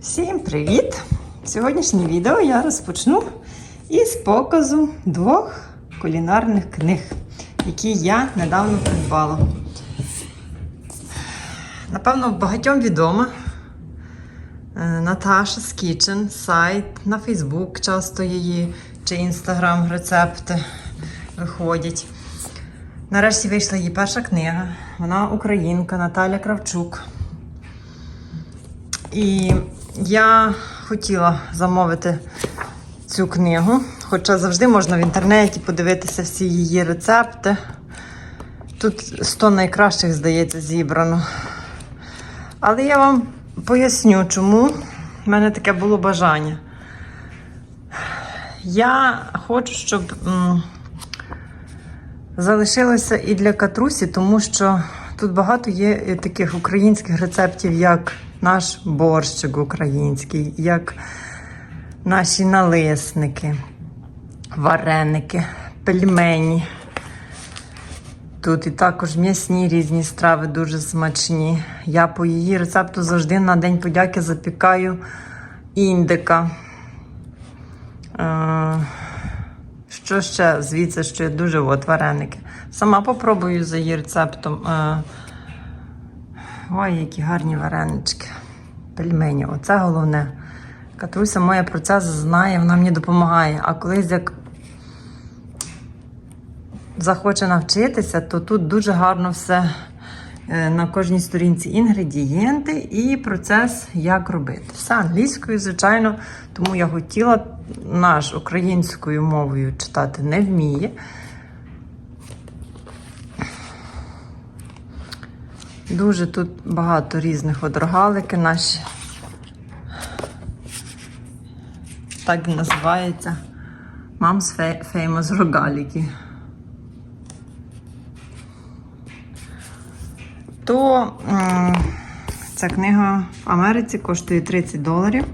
Всім привіт! Сьогоднішнє відео я розпочну із показу двох кулінарних книг, які я недавно придбала. Напевно, багатьом відома е, Наташа's Kitchen, сайт на Фейсбук часто її чи Інстаграм рецепти виходять. Нарешті вийшла її перша книга. Вона українка Наталя Кравчук. І я хотіла замовити цю книгу, хоча завжди можна в інтернеті подивитися всі її рецепти. Тут 100 найкращих, здається, зібрано. Але я вам поясню, чому в мене таке було бажання. Я хочу, щоб м, залишилося і для катрусі, тому що тут багато є таких українських рецептів, як наш борщик український, як наші налисники, вареники, пельмені. Тут і також м'ясні різні страви дуже смачні. Я по її рецепту завжди на День подяки запікаю індика. Е, Що ще звідси, що є дуже от вареники. Сама попробую за її рецептом. Ой, які гарні варенички. Пельмені. Оце головне. Катруся моя про це знає, вона мені допомагає. А колись як захоче навчитися, то тут дуже гарно все е, на кожній сторінці інгредієнти і процес, як робити. Все англійською, звичайно, тому я хотіла наш українською мовою читати не вміє. Дуже тут багато різних от рогалики наші. Так і називається Fa- Famous рогалики. То ця книга в Америці коштує 30 доларів.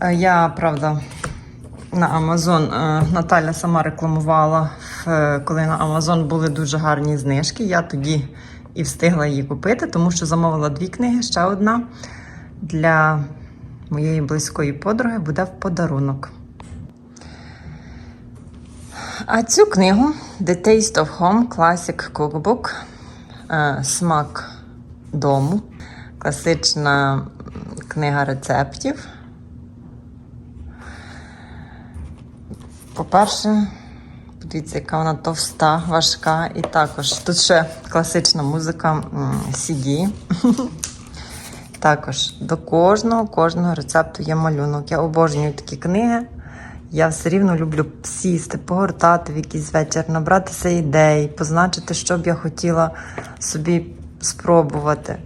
Е, Я, правда, на Amazon е, Наталя сама рекламувала, коли на Amazon були дуже гарні знижки. Я тоді і встигла її купити, тому що замовила дві книги, ще одна для моєї близької подруги буде в подарунок. А цю книгу The Taste of Home Classic Cookbook е, Смак дому. Класична книга рецептів. По-перше, подивіться, яка вона товста, важка. І також тут ще класична музика CD. Також до кожного, кожного рецепту є малюнок. Я обожнюю такі книги. Я все рівно люблю сісти, погортати в якийсь вечір, набратися ідей, позначити, що б я хотіла собі спробувати.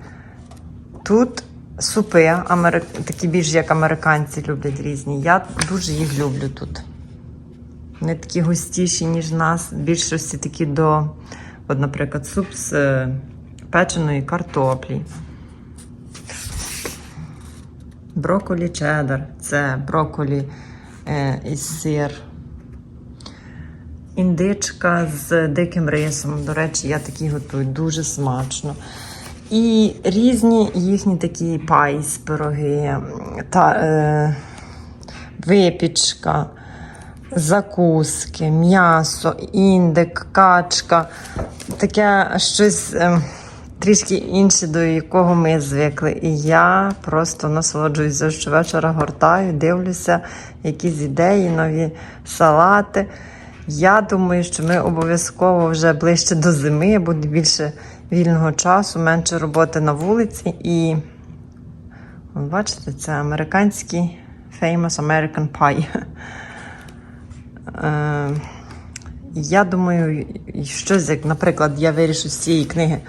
Тут супи, такі більш як американці люблять різні. Я дуже їх люблю тут. Вони такі густіші, ніж нас. Більшості такі до, от, наприклад, суп з е, печеної картоплі. Броколі чеддер. Це броколі е, із сир. Індичка з диким рисом. До речі, я такі готую дуже смачно. І різні їхні такі пайс, пироги, та, е, випічка, закуски, м'ясо, індик, качка. Таке щось е, трішки інше, до якого ми звикли. І я просто насолоджуюся щовечора гортаю, дивлюся, якісь ідеї, нові салати. Я думаю, що ми обов'язково вже ближче до зими, буде більше вільного часу, менше роботи на вулиці. І бачите, це американський famous American Pie. Е, Я думаю, щось, як, наприклад, я вирішу з цієї книги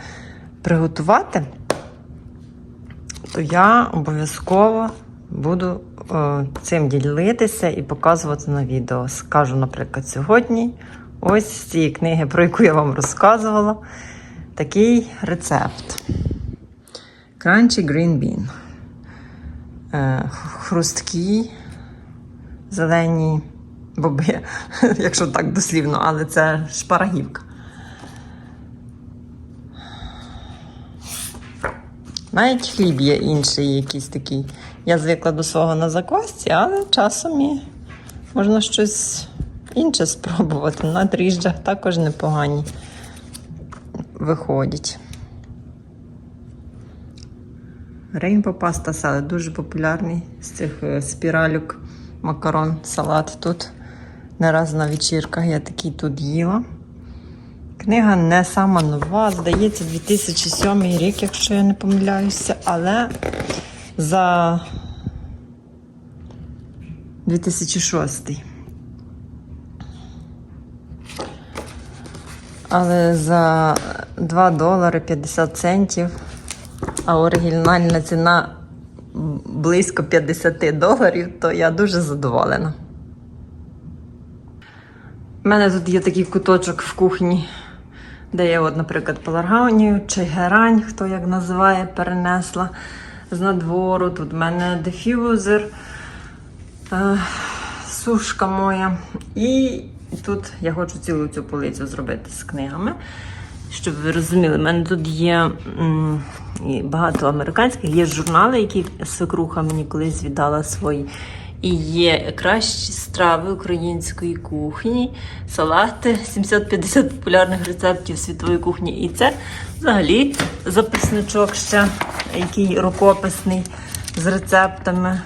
приготувати, то я обов'язково буду е, цим ділитися і показувати на відео. Скажу, наприклад, сьогодні ось з цієї книги, про яку я вам розказувала, такий рецепт. Crunchy Green Bean. Е, хрусткі, зелені боби, якщо так дослівно, але це шпарагівка. Навіть хліб є інший, якийсь такий. Я звикла до свого на заквасці, але часом і можна щось інше спробувати. На дріжджах також непогані виходять. Рейнбо паста салат дуже популярний з цих е, спіралюк макарон салат тут. Не раз на вечірках я такий тут їла. Книга не сама нова, здається, 2007 рік, якщо я не помиляюся, але за 2006. Але за 2 долари 50 центів, а оригінальна ціна близько 50 доларів, то я дуже задоволена. У мене тут є такий куточок в кухні, де я, от, наприклад, пеларгонію чи герань, хто як називає, перенесла з надвору. Тут в мене дефюзер, е, сушка моя. І тут я хочу цілу цю полицю зробити з книгами. Щоб ви розуміли, в мене тут є м, багато американських, є журнали, які свекруха мені колись віддала свої. І є кращі страви української кухні, салати, 750 популярних рецептів світової кухні. І це взагалі записничок ще, який рукописний з рецептами.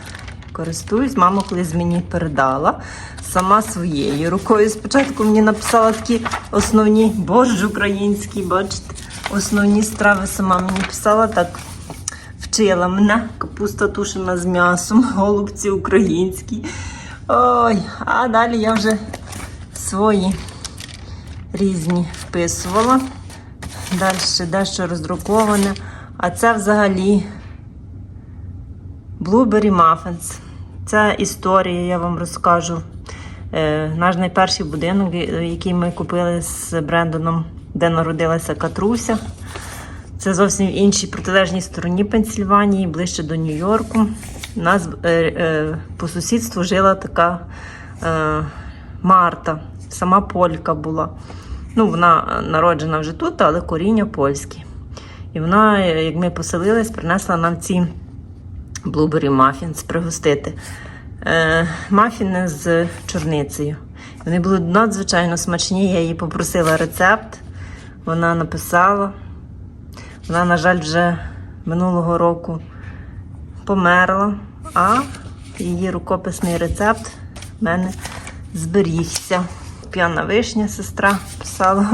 Користуюсь, мама колись мені передала сама своєю рукою. Спочатку мені написала такі основні борщ український, бачите, основні страви сама мені писала так. Вчила мене капуста тушена з м'ясом, голубці українські. Ой, а далі я вже свої різні вписувала. Далі дещо роздруковане. А це взагалі Blueberry Muffins. Це історія, я вам розкажу. Е, наш найперший будинок, який ми купили з Брендоном, де народилася Катруся. Це зовсім в іншій протилежній стороні Пенсільванії, ближче до Нью-Йорку. Нас е, е, по сусідству жила така е, Марта, сама полька була. Ну, вона народжена вже тут, але коріння польське. І вона, як ми поселились, принесла нам ці Blueberry Muffins пригостити. Е, мафіни з чорницею. Вони були надзвичайно смачні. Я її попросила рецепт. Вона написала. Вона, на жаль, вже минулого року померла, а її рукописний рецепт в мене зберігся. П'яна вишня, сестра писала.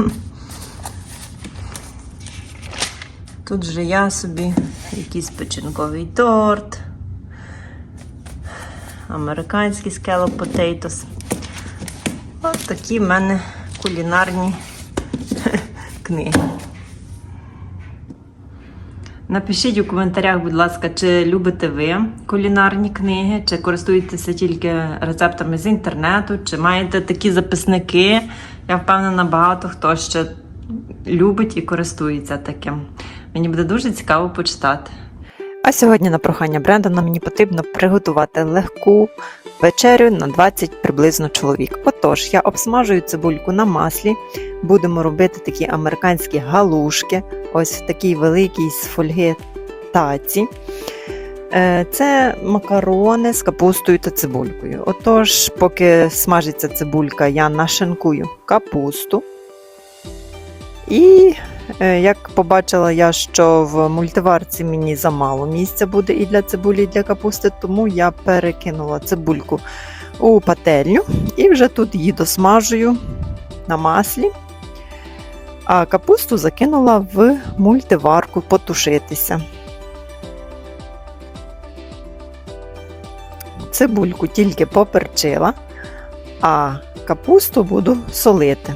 Тут же я собі якийсь печінковий торт, американський scallop potatoes. Ось такі в мене кулінарні книги. Напишіть у коментарях, будь ласка, чи любите ви кулінарні книги, чи користуєтеся тільки рецептами з інтернету, чи маєте такі записники. Я впевнена, багато хто ще любить і користується таким. Мені буде дуже цікаво почитати. А сьогодні на прохання Брендона мені потрібно приготувати легку вечерю на 20 приблизно чоловік. Отож, я обсмажую цибульку на маслі, будемо робити такі американські галушки, ось в такій великій з фольги таці. Е, Це макарони з капустою та цибулькою. Отож, поки смажиться цибулька, я нашинкую капусту. І Е, Як побачила я, що в мультиварці мені замало місця буде і для цибулі, і для капусти, тому я перекинула цибульку у пательню і вже тут її досмажую на маслі, а капусту закинула в мультиварку потушитися. Цибульку тільки поперчила, а капусту буду солити.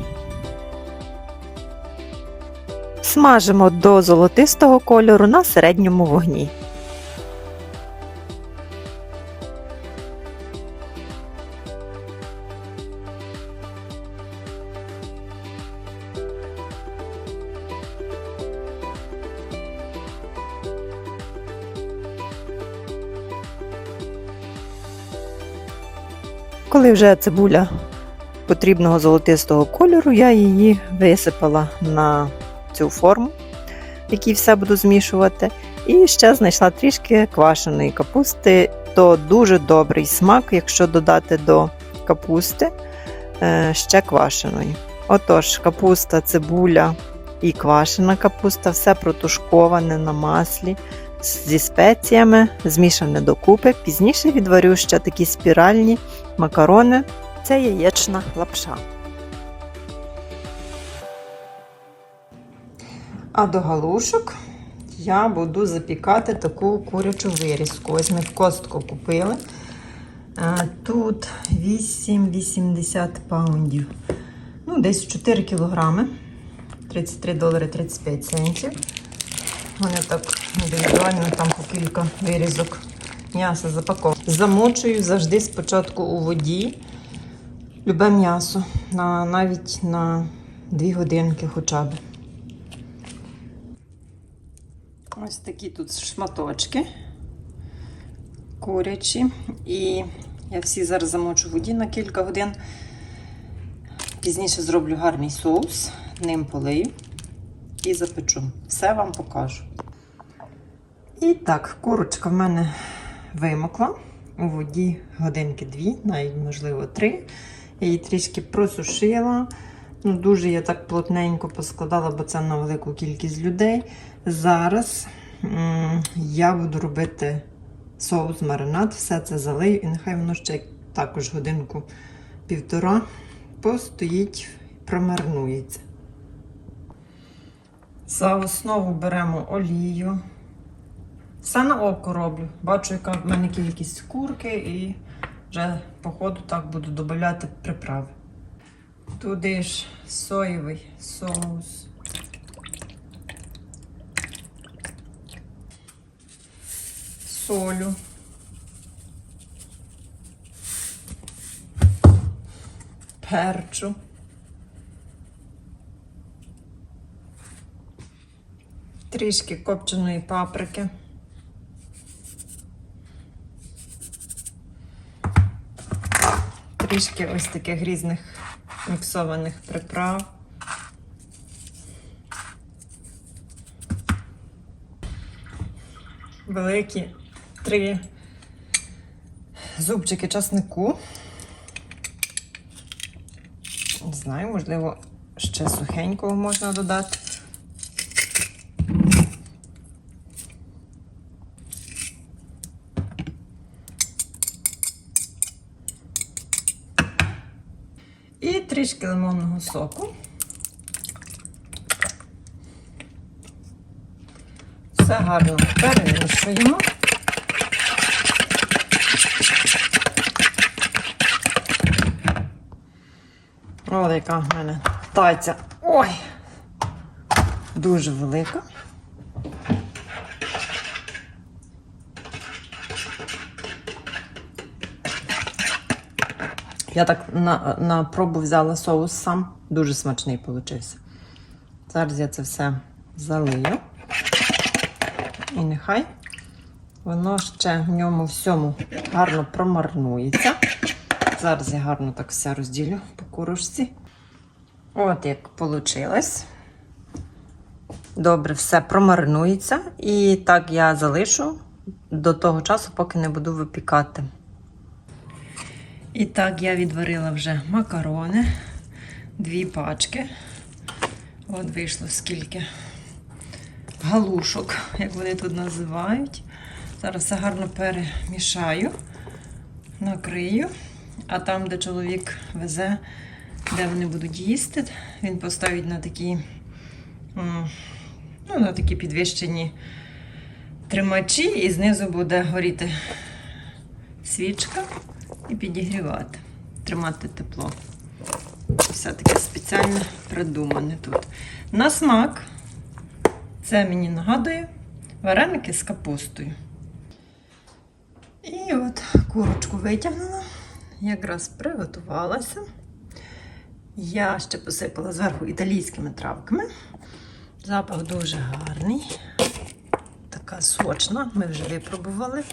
Смажимо до золотистого кольору на середньому вогні. Коли вже цибуля потрібного золотистого кольору, я її висипала на цю форму, в якій все буду змішувати. І ще знайшла трішки квашеної капусти. То дуже добрий смак, якщо додати до капусти е, ще квашеної. Отож, капуста, цибуля і квашена капуста, все протушковане на маслі зі спеціями, змішане докупи. Пізніше відварю ще такі спіральні макарони. Це яєчна лапша. А до галушок я буду запікати таку курячу вирізку. Ось ми в костку купили. Е, Тут 8,80 паундів. Ну, десь 4 кілограми. 33 долари 35 центів. Вони так індивідуально там по кілька вирізок м'яса запаковано. Замочую завжди спочатку у воді. Любе м'ясо. На, навіть на 2 годинки хоча б. Ось такі тут шматочки курячі. І я всі зараз замочу в воді на кілька годин. Пізніше зроблю гарний соус, ним полию і запечу. Все вам покажу. І так, курочка в мене вимокла у воді годинки дві, навіть, можливо, три. Я її трішки просушила. Ну, Дуже я так плотненько поскладала, бо це на велику кількість людей. Зараз я буду робити соус, маринад, все це залию, і нехай воно ще також годинку-півтора постоїть, промарнується. За основу беремо олію. Все на око роблю. Бачу, яка в мене кількість курки, і вже по ходу так буду додати приправи. Туди ж соєвий соус. Солю. Перчу. Трішки копченої паприки. Трішки ось таких різних міксованих приправ. Великі три зубчики часнику. Не знаю, можливо, ще сухенького можна додати. І трішки лимонного соку. Все гарно перемішуємо. О, яка в мене тайця. Ой! Дуже велика. Я так на, на пробу взяла соус сам. Дуже смачний получився. Зараз я це все залию. І нехай воно ще в ньому всьому гарно промарнується. Зараз я гарно так все розділю по курочці. От як вийшло. Добре, все промаринується. І так я залишу до того часу, поки не буду випікати. І так, я відварила вже макарони, дві пачки. От вийшло скільки галушок, як вони тут називають. Зараз все гарно перемішаю, накрию, а там, де чоловік везе, де вони будуть їсти, він поставить на такі, ну, на такі підвищені тримачі, і знизу буде горіти свічка і підігрівати, тримати тепло. Все таке спеціально придумане тут. На смак це мені нагадує вареники з капустою. І от курочку витягнула, якраз приготувалася. Я ще посипала зверху італійськими травками. Запах дуже гарний, така сочна, ми вже випробували.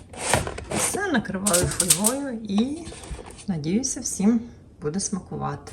Все накриваю фольгою і, надіюся, всім буде смакувати.